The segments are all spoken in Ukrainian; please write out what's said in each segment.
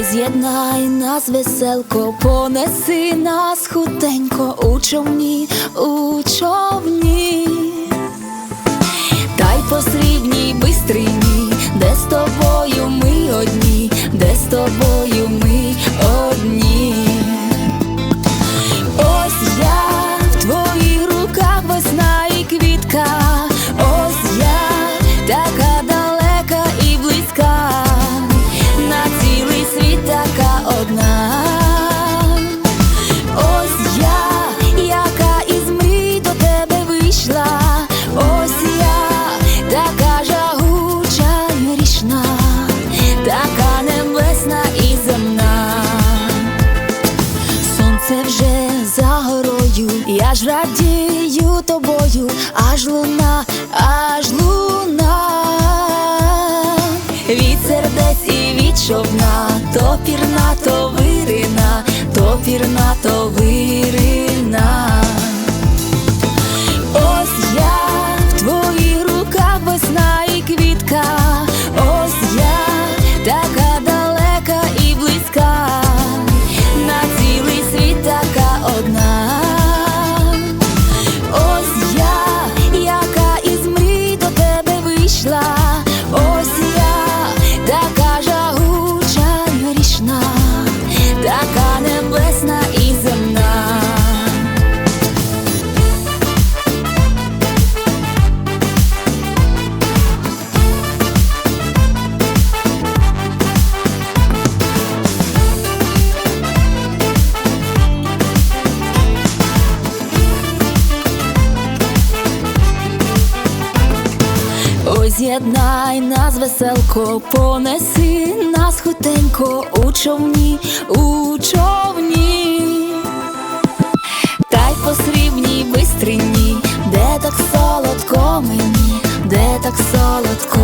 Ой, з'єднай нас, веселко, понеси нас хутенько у човні, у човні, та й по срібній бистрині, де з тобою ми одні, де з тобою. вірна, то ви. небесна. З'єднай нас веселко, понеси нас хутенько у човні, у човні, та й по срібній бистрині, де так солодко мені, де так солодко.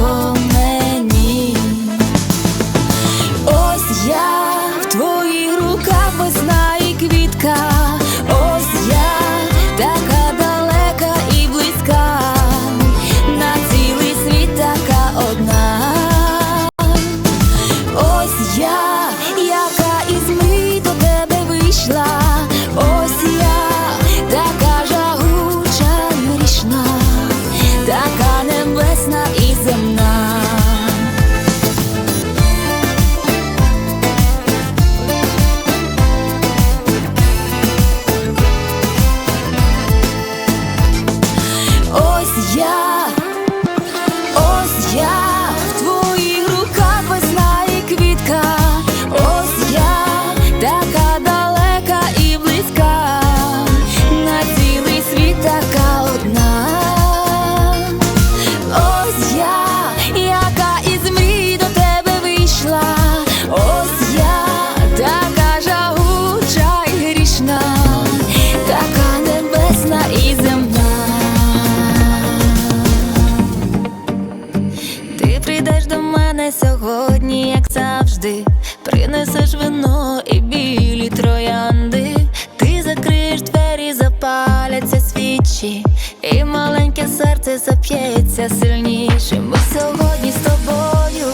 Сьогодні, як завжди, принесеш вино і білі троянди, ти закриєш двері, запаляться свічі, і маленьке серце зап'ється сильніше. Ми сьогодні з тобою.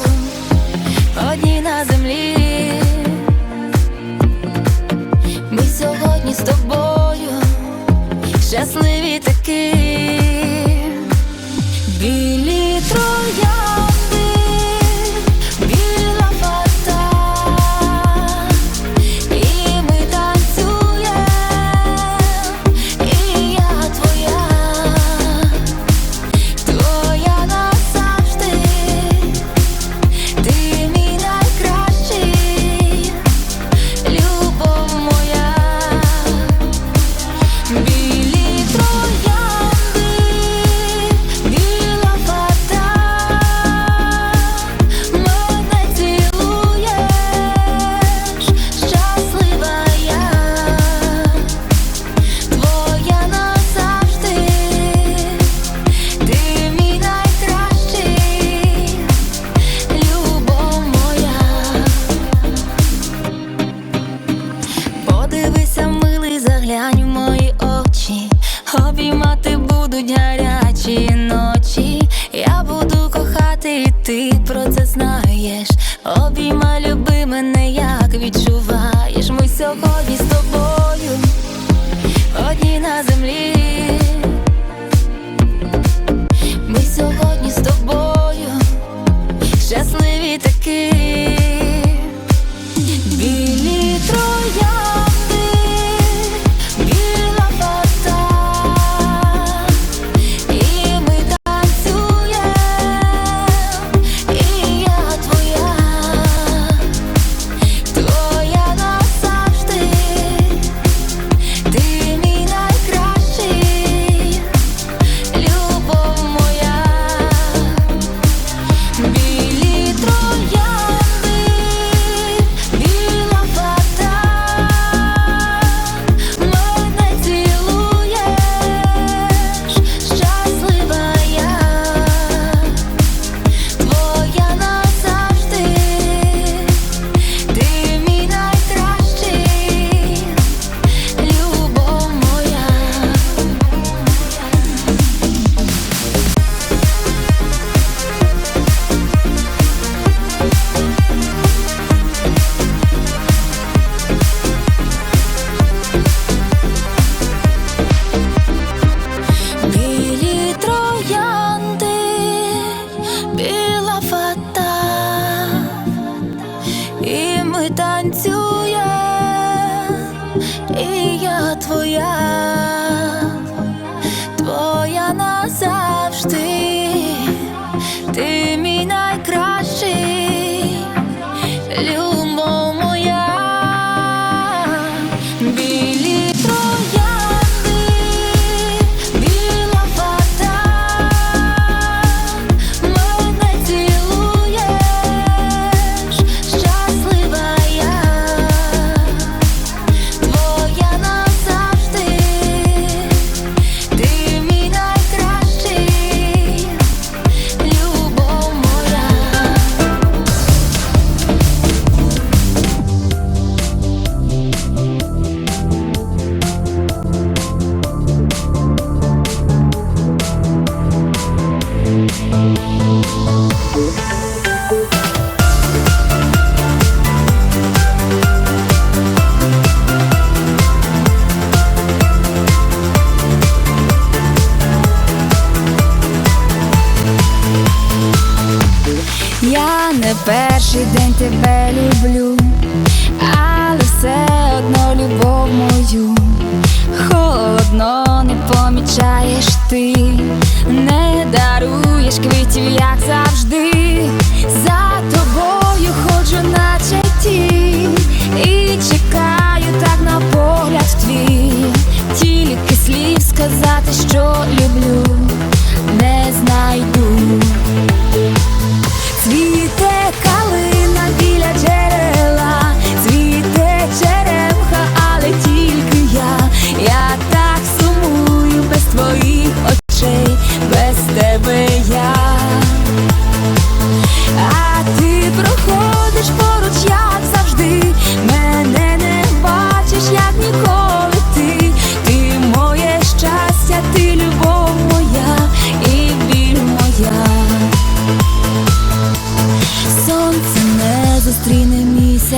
обійма, люби мене, як відчуваєш, ми сьогодні з тобою, одні на землі, ми сьогодні з тобою, щасливі такі. і я твоя, твоя назад.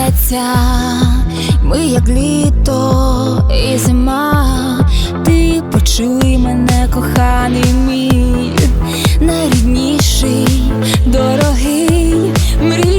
зветься, ми як літо і зима, ти почуй мене, коханий мій, найрідніший, дорогий мрій.